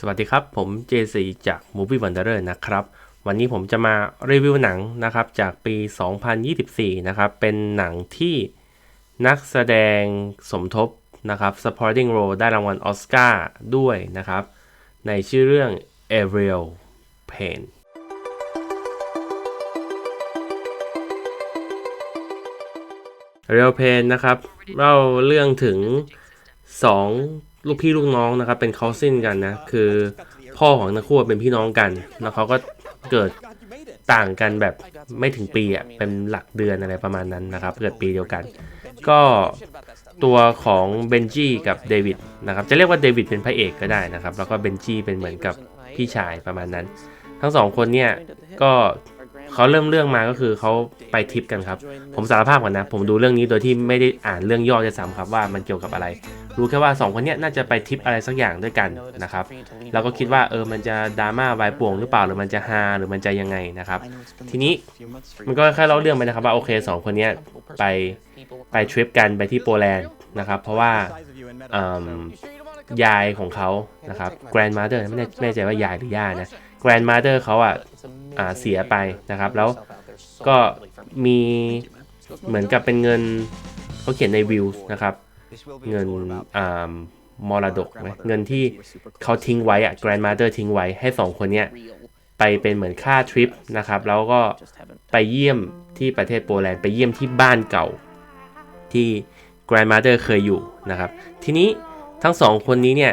สวัสดีครับ ผม JC จาก Movie Wanderer นะครับ วันนี้ผมจะมารีวิวหนังนะครับ จากปี 2024 นะครับ เป็นหนังที่นักแสดงสมทบนะครับ supporting role ได้รางวัลออสการ์ด้วยนะครับ ในชื่อเรื่อง Ariel Pain Ariel Pain นะครับเล่าเรื่องถึง 2ลูกพี่ลูกน้องนะครับ เป็น cousin กันนะ คือพ่อของทั้งคู่เป็นพี่น้องกัน แล้วเขาก็เกิดต่างกันแบบไม่ถึงปีอะเป็นหลักเดือนอะไรประมาณนั้นนะครับ เกิดปีเดียวกัน ก็ตัวของเบนจี้กับเดวิดนะครับ จะเรียกว่าเดวิดเป็นพระเอกก็ได้นะครับ แล้วก็เบนจี้เป็นเหมือนกับพี่ชายประมาณนั้น ทั้งสองคนเนี่ยก็ เขาเริ่มเรื่องมาก็คือเขาไปทริปกันครับ ผมสารภาพก่อนนะ ผมดูเรื่องนี้โดยที่ไม่ได้อ่านเรื่องย่อจะซ้ำครับว่ามันเกี่ยวกับอะไร รู้แค่ว่า 2 คนนี้น่าจะไปทริปอะไรสักอย่างด้วยกันนะครับเราก็คิดว่าเออมันจะดราม่าวายป่วงหรือเปล่าหรือมันจะฮาหรือมันจะยังไงนะครับ ทีนี้มันก็แค่เล่าเรื่องไปนะครับว่าโอเค 2 คนนี้ไปไปทริปกันไปที่โปแลนด์นะครับเพราะว่ายายของเขานะครับ grandmother ไม่แน่ไม่แน่ใจว่ายายหรือย่านะ grandmother เขาอะอ่าเสียไปนะครับ แล้วก็มีเหมือนกับเป็นเงินเขาเขียนในวิวนะครับ เงินอ่ามรดกไหมเงินที่เขาทิ้งไว้อะ grandmother ทิ้งไว้ให้สองคนเนี้ยไปเป็นเหมือนค่าทริปนะครับ แล้วก็ไปเยี่ยมที่ประเทศโปแลนด์ไปเยี่ยมที่บ้านเก่า ที่ grandmother เคยอยู่นะครับ ทีนี้ทั้งสองคนนี้เนี่ย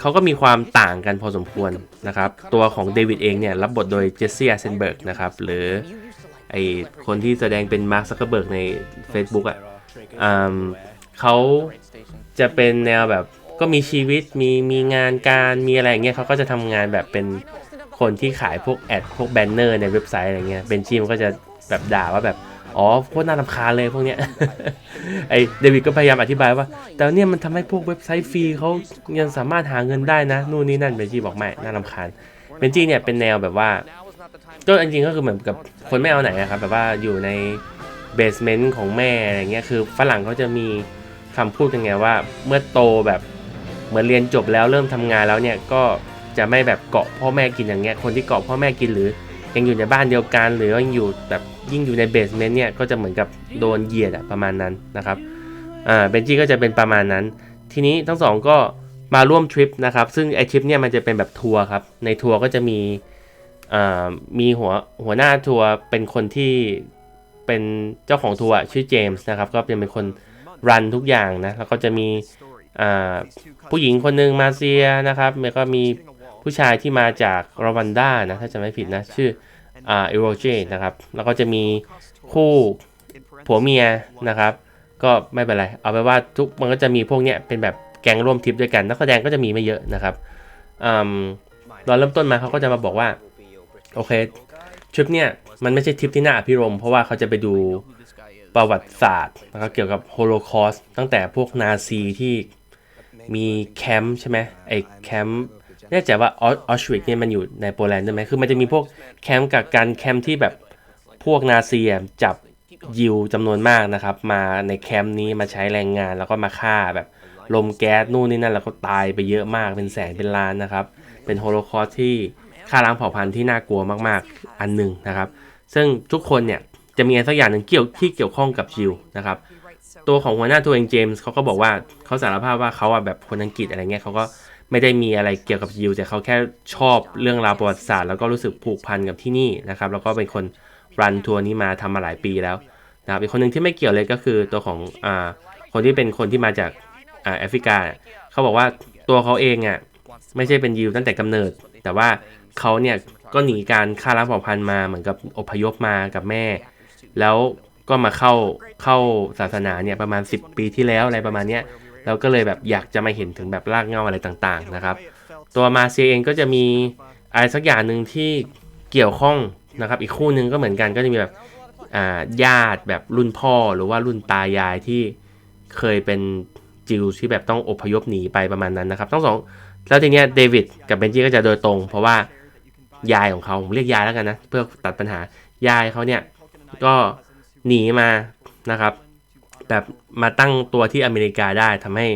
เขาก็มีความต่างกันพอสมควรนะครับ ตัวของเดวิดเองเนี่ย รับบทโดยเจสซี่อาเซนเบิร์กนะครับ หรือไอคนที่แสดงเป็นมาร์คซักเกอร์เบิร์กใน Facebook อะเขาจะเป็นแนวแบบก็มีชีวิตมีมีงานการมีอะไรอย่างเงี้ยเขาก็จะทำงานแบบเป็นคนที่ขายพวกแอดพวกแบนเนอร์ในเว็บไซต์อะไรเงี้ยเบนจีมก็จะแบบด่าว่าแบบ อ๋อโคตรน่ารำคาญเลยพวกเนี้ย ไอเดวิดก็พยายามอธิบายว่า แต่เนี่ยมันทำให้พวกเว็บไซต์ฟรีเขายังสามารถหาเงินได้นะ นู่นนี่นั่นเบนจีบอกไม่น่ารำคาญเบนจีเนี่ยเป็นแนวแบบว่า ก็จริงๆก็คือเหมือนกับคนไม่เอาไหนอะครับแบบว่าอยู่ในเบสเมนต์ของแม่อะไรเงี้ยคือฝรั่งเขาจะมีคำพูดกันไงว่า เมื่อโตแบบเหมือนเรียนจบแล้วเริ่มทำงานแล้วเนี่ยก็จะไม่แบบเกาะพ่อแม่กินอย่างเงี้ยคนที่เกาะพ่อแม่กินหรือ ยังอยู่ในบ้านเดียวกัน หรือยังอยู่แบบยิ่งอยู่ในเบสเมนต์เนี่ยก็จะเหมือนกับโดนเหยียดอะประมาณนั้นนะครับอ่าเบนจี้ก็จะเป็นประมาณนั้น ทีนี้ทั้งสองก็มาร่วมทริปนะครับซึ่งไอทริปเนี่ยมันจะเป็นแบบทัวร์ครับในทัวร์ก็จะมีอ่ามีหัวหัวหน้าทัวร์เป็นคนที่เป็นเจ้าของทัวร์ชื่อเจมส์นะครับก็จะเป็นคนรันทุกอย่างนะแล้วก็จะมีอ่าผู้หญิงคนหนึ่งมาเซียนะครับแล้วก็มี ผู้ชายที่มาจากรวันดานะถ้าจะไม่ผิดนะ ชื่ออ่าเอโรเจนะครับ แล้วก็จะมีคู่ผัวเมียนะครับ ก็ไม่เป็นไร เอาไปนว่าทุกมันก็จะมีพวกเนี้ยเป็นแบบแก๊งร่วมทริปด้วยกัน นักแสดงก็จะมีไม่เยอะนะครับอืมตอนเริ่มต้นมาเขาก็จะมาบอกว่า โอเคทริปเนี่ยมันไม่ใช่ทริปที่น่าอภิรมย์เพราะว่าเขาจะไปดูประวัติศาสตร์นะครับเกี่ยวกับโฮโลคอสต์ตั้งแต่พวกนาซีที่มีแคมป์ใช่ไหมไอแคมป์ แน่ใจว่าออชวิกเนี่ยมันอยู่ในโปแลนด์ใช่ไหมคือมันจะมีพวกแคมป์กับการแคมป์ที่แบบพวกนาซีอะจับยิวจำนวนมากนะครับ มาในแคมป์นี้มาใช้แรงงานแล้วก็มาฆ่าแบบลมแก๊สนู่นนี่นั่นแล้วก็ตายไปเยอะมากเป็นแสนเป็นล้านนะครับ เป็นโฮโลคอสที่ฆ่าล้างเผ่าพันธุ์ที่น่ากลัวมากๆ อันหนึ่งนะครับ ซึ่งทุกคนเนี่ยจะมีอะไรสักอย่างหนึ่งเกี่ยวที่เกี่ยวข้องกับจิวนะครับ ตัวของหัวหน้าตัวเองเจมส์เขาก็บอกว่าเขาสารภาพว่าเขาอะแบบคนอังกฤษอะไรเงี้ยเขาก็ ไม่ได้มีอะไรเกี่ยวกับยิวแต่เขาแค่ชอบเรื่องราวประวัติศาสตร์แล้วก็รู้สึกผูกพันกับที่นี่นะครับ แล้วก็เป็นคนรันทัวร์นี้มาทำมาหลายปีแล้วนะครับอีกคนหนึ่งที่ไม่เกี่ยวเลยก็คือตัวของอ่าคนที่เป็นคนที่มาจากอ่าแอฟริกา เขาบอกว่าตัวเขาเองอะไม่ใช่เป็นยิวตั้งแต่กำเนิด แต่ว่าเขาเนี่ยก็หนีการฆ่าล้างเผ่าพันธุ์มาเหมือนกับอพยพมากับแม่ แล้วก็มาเข้าเข้าศาสนาเนี่ยประมาณ 10 ปีที่แล้วอะไรประมาณเนี้ย เราก็เลยแบบอยากจะมาเห็นถึงแบบรากเงาอะไรต่างๆนะครับ ตัวมาเซียเองก็จะมีอะไรสักอย่างหนึ่งที่เกี่ยวข้องนะครับ อีกคู่หนึ่งก็เหมือนกันก็จะมีแบบญาติแบบรุ่นพ่อหรือว่ารุ่นตายายที่เคยเป็นจิวที่แบบต้องอพยพหนีไปประมาณนั้นนะครับทั้งสองแล้วทีเนี้ยเดวิดกับเบนจี้ก็จะโดยตรง เพราะว่ายายของเขาผมเรียกยายแล้วกันนะ เพื่อตัดปัญหายายเขาเนี่ยก็หนีมานะครับ แบบมาตั้งตัวที่อเมริกาได้ทำให้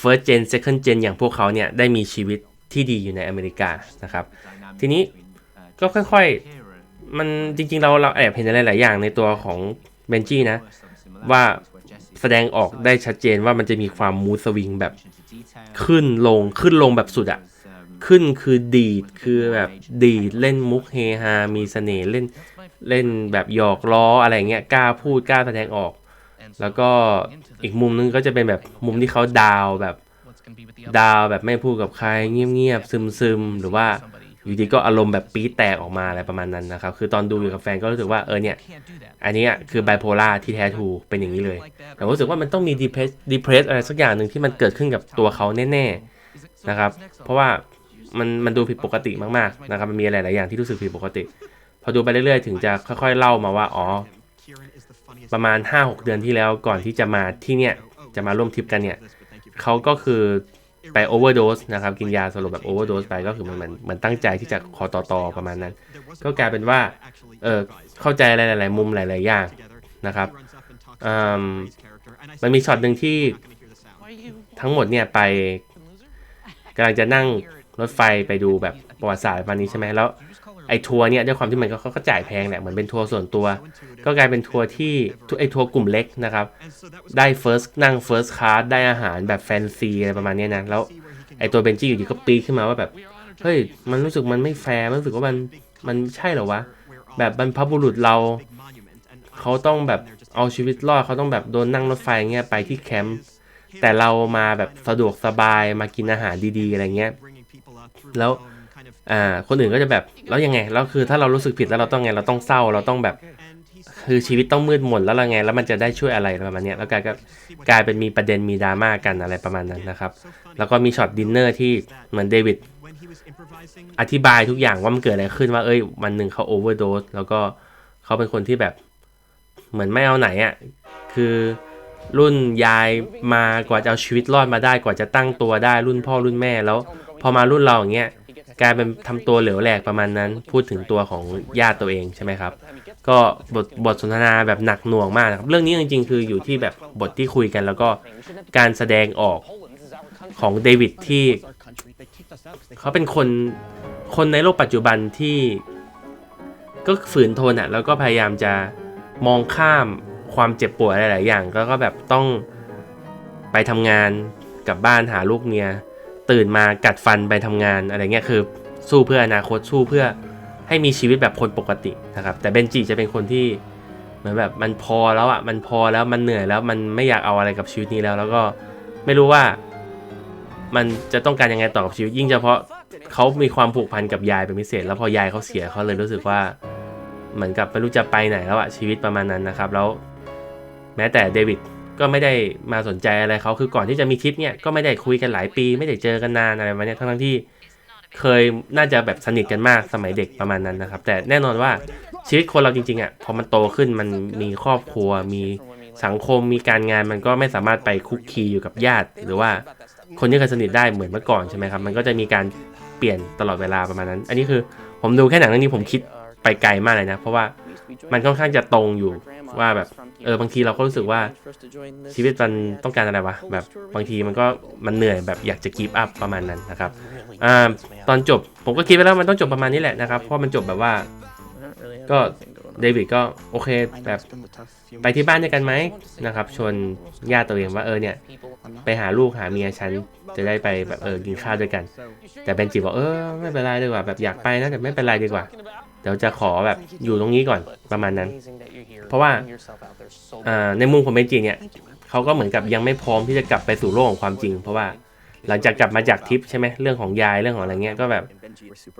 first gen second gen อย่างพวกเขาเนี่ยได้มีชีวิตที่ดีอยู่ในอเมริกานะครับ ทีนี้ก็ค่อยๆ มันจริงๆเราเราแอบเห็นอะไรหลายอย่างในตัวของเบนจี้นะ ว่าแสดงออกได้ชัดเจนว่ามันจะมีความมูสวิงแบบขึ้นลงขึ้นลงแบบสุดอะขึ้นคือดีดคือแบบดีดเล่นมุกเฮฮา มีเสน่ห์เล่นเล่นแบบหยอกล้ออะไรเงี้ยกล้าพูดกล้าแสดงออก แล้วก็อีกมุมนึงก็จะเป็นแบบมุมที่เขาดาวแบบดาวแบบไม่พูดกับใครเงียบๆซึมๆ หรือว่าอยู่ดีก็อารมณ์แบบปี๊ดแตกออกมาอะไรประมาณนั้นนะครับ คือตอนดูอยู่กับแฟนก็รู้สึกว่าเออเนี่ย อันนี้คือไบโพล่าที่แท้ทูเป็นอย่างนี้เลย แต่รู้สึกว่ามันต้องมีดีเพรสดีเพรสอะไรสักอย่างหนึ่งที่มันเกิดขึ้นกับตัวเขาแน่ๆนะครับ เพราะว่ามันมันดูผิดปกติมากๆนะครับ มันมีอะไรหลายอย่างที่รู้สึกผิดปกติ พอดูไปเรื่อยๆ ถึงจะค่อยๆเล่ามาว่า อ๋อ ประมาณ 5-6 เดือนที่แล้วก่อนที่จะมาที่เนี่ยจะมาร่วมทริปกันเนี่ยเขาก็คือไปโอเวอร์โดสนะครับ กินยาสลบแบบโอเวอร์โดสไปก็คือมันเหมือนเหมือนตั้งใจที่จะคอต่อต่อประมาณนั้น ก็กลายเป็นว่าเออเข้าใจหลาย ๆ มุมหลาย ๆ อย่างนะครับอืมมันมีช็อตหนึ่งที่ทั้งหมดเนี่ยไปกำลังจะนั่งรถไฟไปดูแบบประวัติศาสตร์วันนี้ใช่ไหมแล้ว ไอ้ทัวร์เนี่ยด้วยความที่มันก็เขาก็จ่ายแพงแหละเหมือนเป็นทัวร์ส่วนตัว ก็กลายเป็นทัวร์ที่ไอ้ทัวร์กลุ่มเล็กนะครับ ได้ first นั่ง first class ได้อาหารแบบแฟนซีอะไรประมาณนี้นะแล้วไอ้ตัวเบนจี้อยู่ดีก็ปีขึ้นมาว่าแบบเฮ้ยมันรู้สึกมันไม่แฟร์มันรู้สึกว่ามันมันใช่เหรอวะแบบบรรพบุรุษเราเขาต้องแบบเอาชีวิตรอดเขาต้องแบบโดนนั่งรถไฟเงี้ยไปที่แคมป์แต่เรามาแบบสะดวกสบายมากินอาหารดีๆอะไรเงี้ยแล้ว อ่าคนอื่นก็จะแบบแล้วยังไงแล้วคือถ้าเรารู้สึกผิดแล้วเราต้องไงเราต้องเศร้าเราต้องแบบ คือชีวิตต้องมืดมนแล้วเราไงแล้วมันจะได้ช่วยอะไรประมาณนี้แล้วกลายก็กลายเป็นมีประเด็นมีดราม่ากันอะไรประมาณนั้นนะครับ แล้วก็มีช็อตดินเนอร์ที่เหมือนเดวิดอธิบายทุกอย่างว่ามันเกิดอะไรขึ้นว่าเอ้ยวันหนึ่งเขาโอเวอร์โดสแล้วก็เขาเป็นคนที่แบบเหมือนไม่เอาไหนอะ่ะคือรุ่นยายมากว่าจะเอาชีวิตรอดมาได้กว่าจะตั้งตัวได้รุ่นพ่อรุ่นแม่แล้ว พอมารุ่นเราอย่างเงี้ย กลายเป็นทำตัวเหลวแหลกประมาณนั้น พูดถึงตัวของญาติตัวเองใช่ไหมครับ ก็บทบทสนทนาแบบหนักหน่วงมากนะครับ เรื่องนี้จริงๆ คืออยู่ที่แบบบทที่คุยกัน แล้วก็การแสดงออกของเดวิดที่เขาเป็นคนคนในโลกปัจจุบันที่ก็ฝืนทนอะแล้วก็พยายามจะมองข้ามความเจ็บปวดหลายๆอย่าง แล้วก็แบบต้องไปทำงานกลับบ้านหาลูกเมีย ตื่นมากัดฟันไปทำงานอะไรเงี้ยคือสู้เพื่ออนาคตสู้เพื่อให้มีชีวิตแบบคนปกตินะครับแต่เบนจิจะเป็นคนที่เหมือนแบบมันพอแล้วอะมันพอแล้วมันเหนื่อยแล้วมันไม่อยากเอาอะไรกับชีวิตนี้แล้ว แล้วก็ไม่รู้ว่ามันจะต้องการยังไงต่อกับชีวิต ยิ่งเฉพาะเขามีความผูกพันกับยายเป็นพิเศษ แล้วพอยายเขาเสียเขาเลยรู้สึกว่าเหมือนกับไม่รู้จะไปไหนแล้วอะชีวิตประมาณนั้นนะครับ แล้ว แม้แต่เดวิด ก็ไม่ได้มาสนใจอะไรเขาคือก่อนที่จะมีทริปเนี่ยก็ไม่ได้คุยกันหลายปี ไม่ได้เจอกันนานอะไรประมาณนี้ทั้งที่เคยน่าจะแบบสนิทกันมากสมัยเด็กประมาณนั้นนะครับ แต่แน่นอนว่าชีวิตคนเราจริงๆอะพอมันโตขึ้นมันมีครอบครัว มีสังคมมีการงานมันก็ไม่สามารถไปคุกคีอยู่กับญาติ หรือว่าคนที่เคยสนิทได้เหมือนเมื่อก่อนใช่ไหมครับ มันก็จะมีการเปลี่ยนตลอดเวลาประมาณนั้น อันนี้คือผมดูแค่หนังเรื่องนี้ผมคิดไปไกลมากเลยนะ เพราะว่ามันค่อนข้างจะตรงอยู่ ว่าแบบเออบางทีเราก็รู้สึกว่าชีวิตมันต้องการอะไรวะแบบบางทีมันก็มันเหนื่อยแบบอยากจะกีบอัพประมาณนั้นนะครับอ่าตอนจบผมก็คิดไปแล้วมันต้องจบประมาณนี้แหละนะครับเพราะมันจบแบบว่า ก็เดวิดก็โอเคแบบไปที่บ้านด้วยกันไหมนะครับชวนญาติตัวเองว่าเออเนี่ยไปหาลูกหาเมียฉันจะได้ไปแบบเออกินข้าวด้วยกัน แต่เบนจิบอกเออไม่เป็นไรดีกว่าแบบอยากไปนะแต่ไม่เป็นไรดีกว่า เดี๋ยวจะขอแบบอยู่ตรงนี้ก่อนประมาณนั้น เพราะว่าอ่าในมุมของเบนจิเนี่ยเขาก็เหมือนกับยังไม่พร้อมที่จะกลับไปสู่โลกของความจริง เพราะว่าหลังจากกลับมาจากทริปใช่ไหมเรื่องของยายเรื่องของอะไรเงี้ยก็แบบ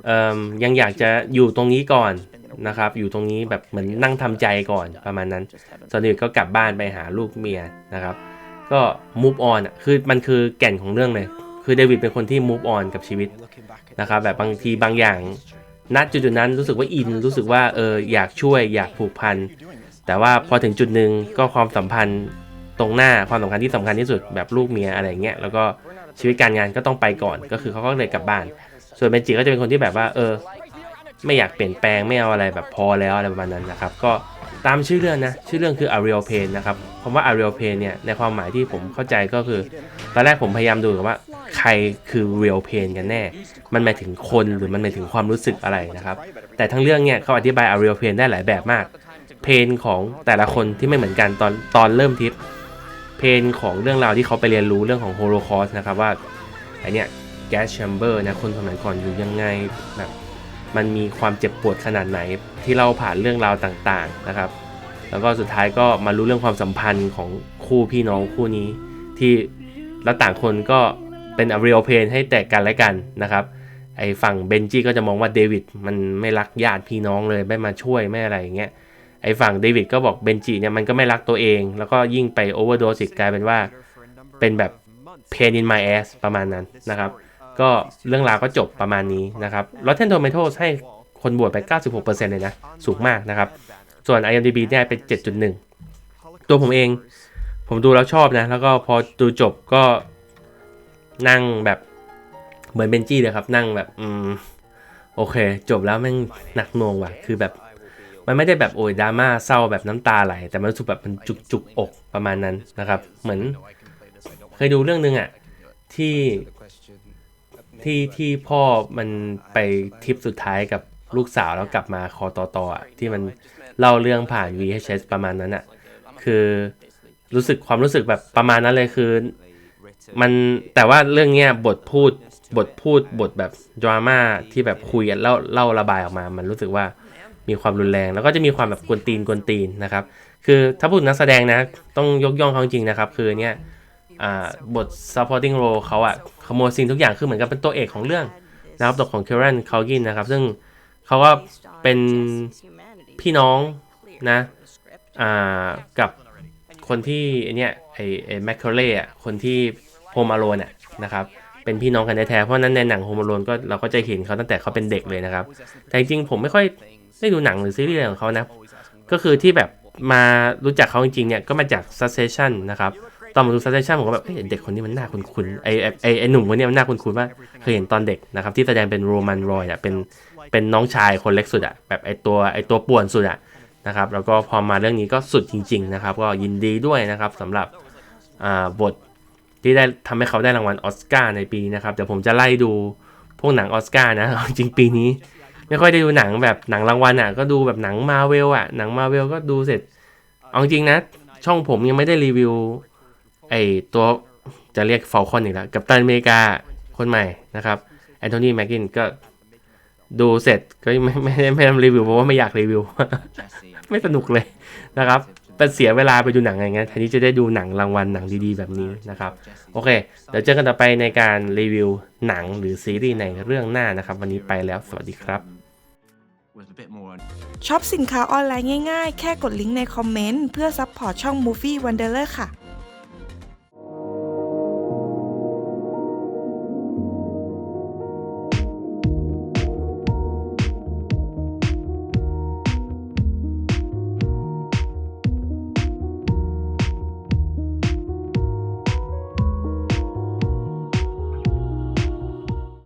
เอ่อยังอยากจะอยู่ตรงนี้ก่อนนะครับ อยู่ตรงนี้แบบเหมือนนั่งทำใจก่อนประมาณนั้นส่วนเดวิดก็กลับบ้านไปหาลูกเมียนะครับ ก็ move on อะคือมันคือแก่นของเรื่องเลย คือเดวิดเป็นคนที่ move on กับชีวิตนะครับ แบบบางทีบางอย่าง ณจุดๆนั้นรู้สึกว่าอินรู้สึกว่าเอออยากช่วยอยากผูกพันแต่ว่าพอถึงจุดหนึ่งก็ความสัมพันธ์ตรงหน้าความสำคัญที่สำคัญที่สุดแบบลูกเมียอะไรเงี้ยแล้วก็ชีวิตการงานก็ต้องไปก่อน ก็คือเขาก็เลยกลับบ้าน ส่วนเบนจิก็จะเป็นคนที่แบบว่า เออ ไม่อยากเปลี่ยนแปลงไม่เอาอะไรแบบพอแล้วอะไรประมาณนั้นนะครับ ก็ ตามชื่อเรื่องนะ ชื่อเรื่องคือ a r e a l Pain นะครับคำว่า a r e a l Pain เนี่ย ในความหมายที่ผมเข้าใจก็คือ ตอนแรกผมพยายามดูว่าใครคือ real pain กันแน่ มันหมายถึงคนหรือมันหมายถึงความรู้สึกอะไรนะครับ แต่ทั้งเรื่องเนี่ยเขาอธิบาย a real pain ได้หลายแบบมาก เพนของแต่ละคนที่ไม่เหมือนกันตอนตอนเริ่มทริป เพนของเรื่องราวที่เขาไปเรียนรู้เรื่องของโฮโลคอสนะครับว่าไอเนี่ยแก๊สแชมเบอร์นะคนสมัยก่อนอยู่ยังไงแบบ มันมีความเจ็บปวดขนาดไหน ที่เราผ่านเรื่องราวต่างๆนะครับ แล้วก็สุดท้ายก็มารู้เรื่องความสัมพันธ์ของคู่พี่น้องคู่นี้ ที่แล้วต่างคนก็เป็นอ r ร a l เพนให้แต่กันและกันนะครับไอ้ฝั่งเบนจี้ก็จะมองว่าเดวิดมันไม่รักญาติพี่น้องเลยไม่มาช่วยไม่อะไรอย่างเงี้ยไอ้ฝั่งเดวิดก็บอกเบนจี้เนี่ยมันก็ไม่รักตัวเอง แล้วก็ยิ่งไปโอเวอร์โดสิกกลายเป็นว่า เป็นแบบ pain in my ass ประมาณนั้นนะครับ ก็เรื่องราวก็จบประมาณนี้นะครับ Rotten Tomatoes ให้คนบวชไป 96%เลยนะ สูงมากนะครับ ส่วน IMDb เนี่ยเป็น 7.1 ตัวผมเอง ผมดูแล้วชอบนะ แล้วก็พอดูจบก็นั่งแบบเหมือนเบนจี้เลยครับ นั่งแบบอืมโอเค จบแล้วแม่งหนักหน่วงว่ะ คือแบบมันไม่ได้แบบโอยดราม่าเศร้าแบบน้ำตาไหล แต่มันรู้สึกแบบมันจุกจุกอกประมาณนั้นนะครับ เหมือน เคยดูเรื่องนึงอะที่ ที่ที่พ่อมันไปทริปสุดท้ายกับลูกสาวแล้วกลับมาคอต่อต่ออะที่มันเล่าเรื่องผ่าน VHS ประมาณนั้นอะคือรู้สึกความรู้สึกแบบประมาณนั้นเลยคือ มันแต่ว่าเรื่องเนี้ยบทพูดบทพูดบทแบบดราม่าที่แบบคุยกันเล่าเล่าระบายออกมา มันรู้สึกว่ามีความรุนแรง แล้วก็จะมีความแบบกวนตีนกวนตีนนะครับ คือถ้าพูดนักแสดงนะ ต้องยกย่องเขาจริงนะครับ คือเนี่ย บท supporting role เขาอะขโมยซีนทุกอย่างคือเหมือนกับเป็นตัวเอกของเรื่องนะครับตัวของเค r รนคากินนะครับ ซึ่งเขาก็เป็นพี่น้องนะอ่ากับคนที่เนี่ยไอ้ไอ้แมคเคเล่อะคนที่โฮม a โ o นอะนะครับเป็นพี่น้องกันแท้ๆเพราะนั้นในหนังโฮม a โ o นก็เราก็จะเห็นเขาตั้งแต่เขาเป็นเด็กเลยนะครับ แต่จริงๆผมไม่ค่อยได้ดูหนังหรือซีรีส์อะไรของเขานะก็คือที่แบบมารู้จักเขาจริงๆเนี่ยก็มาจาก Succession นะครับ ตอนมาดู Succession ผมก็แบบเฮ้ยเด็กคนนี้มันน้าคุ้นๆไอไอ้ไอไอหนุ่มคนนี้มันน้าคุ้นๆว่าเคยเห็นตอนเด็กนะครับที่แสดงเป็นโรมันรอยอะเป็นเป็นน้องชายคนเล็กสุดอะแบบไอตัวไอตัวป่วนสุดอะนะครับแล้วก็พอมาเรื่องนี้ก็สุดจริง ๆ นะครับ ก็ยินดีด้วยนะครับสำหรับบทที่ได้ทำให้เขาได้รางวัลออสการ์ในปีนะครับเดี๋ยวผมจะไล่ดูพวกหนังออสการ์นะจริงปีนี้ ไม่ค่อยได้ดูหนังแบบหนังรางวัลอะก็ดูแบบหนังมาเวลอะหนังมาเวลก็ดูเสร็จเอาจริงนะ ช่องผมยังไม่ได้รีวิว ไอตัวจะเรียกฟ a ลคอนอีกแล้วกับตันอเมริกาคนใหม่นะครับแอนโทนีแม็กกินก็ดูเสร็จก็ไม่ไม่ไม่ไม่ทำรีวิวเพราะว่าไม่อยากรีวิว ไม่สนุกเลยนะครับเป็นเสียเวลาไปดูหนังอย่างเงี้ยแทนที่จะได้ดูหนังรางวัลหนังดีๆแบบนี้นะครับ โอเค เดี๋ยวเจอกันต่อไปในการรีวิวหนังหรือซีรีส์ในเรื่องหน้านะครับ วันนี้ไปแล้วสวัสดีครับช็อปสินค้าออนไลน์ง่ายๆ แค่กดลิงก์ในคอมเมนต์เพื่อซัพพอร์ตช่อง Movie Wanderer ค่ะ